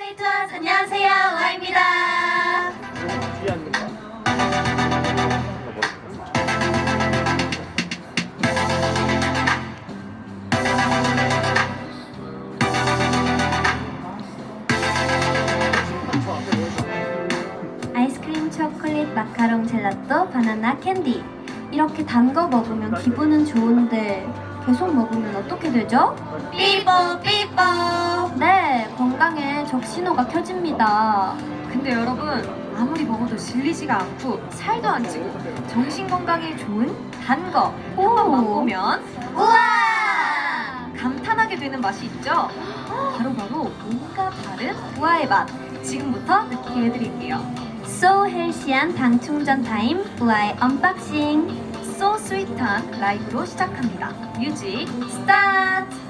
스테이트원스 안녕하세요. 와입니다. 아이스크림 초콜릿 마카롱 젤라또 바나나 캔디. 이렇게 단 거 먹으면 기분은 좋은데 계속 먹으면 어떻게 되죠? 삐뽀 삐뽀 네, 건강에 적신호가 켜집니다. 근데 여러분 아무리 먹어도 질리지가 않고 살도 안 찌고 정신 건강에 좋은 단거 오. 한번 먹으면 우와! 감탄하게 되는 맛이 있죠? 바로바로 뭔가 다른 우아의 맛 지금부터 느끼게 해드릴게요. So 헬시한 당 충전 타임 우아의 언박싱 소스윗한 라이브로 시작합니다. 뮤직 스타트!